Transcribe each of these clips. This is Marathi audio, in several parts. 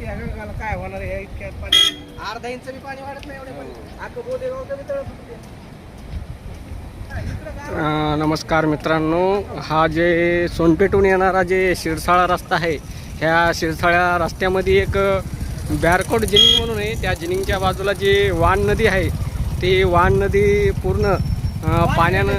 गंगाला काय होणार आहे इतक्यात पाणी? अर्धा इंच बी पाणी वाढत नाही एवढे पाणी. अख्खं बोदेगाव कमी तळत. अ, नमस्कार मित्रांनो. हा जे सोनपेठून येणारा जे शिरसाळा रस्ता आहे ह्या शिरसाळ्या रस्त्यामध्ये एक बॅरकोट जिनिंग म्हणून आहे. त्या जिनिंगच्या बाजूला जी वान नदी आहे ती वान नदी पूर्ण अ, पाण्यानं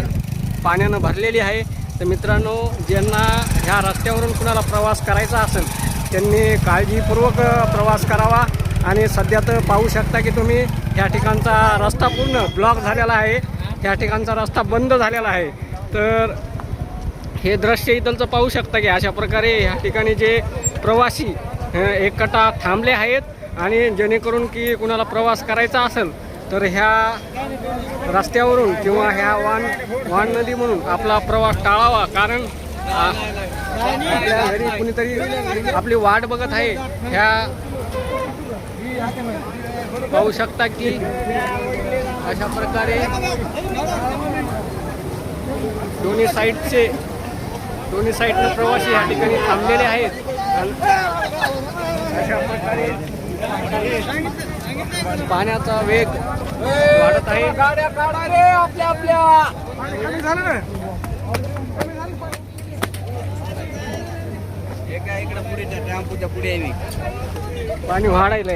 पाण्यानं भरलेली आहे. तर मित्रांनो ज्यांना ह्या रस्त्यावरून कुणाला प्रवास करायचा असेल त्यांनी काळजीपूर्वक प्रवास करावा आणि सध्या तर पाहू शकता की तुम्ही ह्या ठिकाणचा रस्ता पूर्ण ब्लॉक झालेला आहे. ह्या ठिकाणचा रस्ता बंद झालेला आहे. तर हे दृश्य इथलचं पाहू शकता की अशा प्रकारे ह्या ठिकाणी जे प्रवासी एकटा थांबले आहेत आणि जेणेकरून की कुणाला प्रवास करायचा असेल तर ह्या रस्त्यावरून किंवा ह्या वान वान नदी म्हणून आपला प्रवास टाळावा. कारण आपल्या घरी कुणीतरी आपली वाट बघत आहे ह्या पाहू शकता की अशा प्रकारे दोन्ही साईडचे दोन्ही साईडने प्रवासी या ठिकाणी थांबलेले आहेत. अशा प्रकारे पाण्याचा वेग वाढत आहे. गाड्या काढा रे आपल्या आपल्या. एका इकडे पुढे टेम्पूच्या पुढे आहे पाणी वाढायला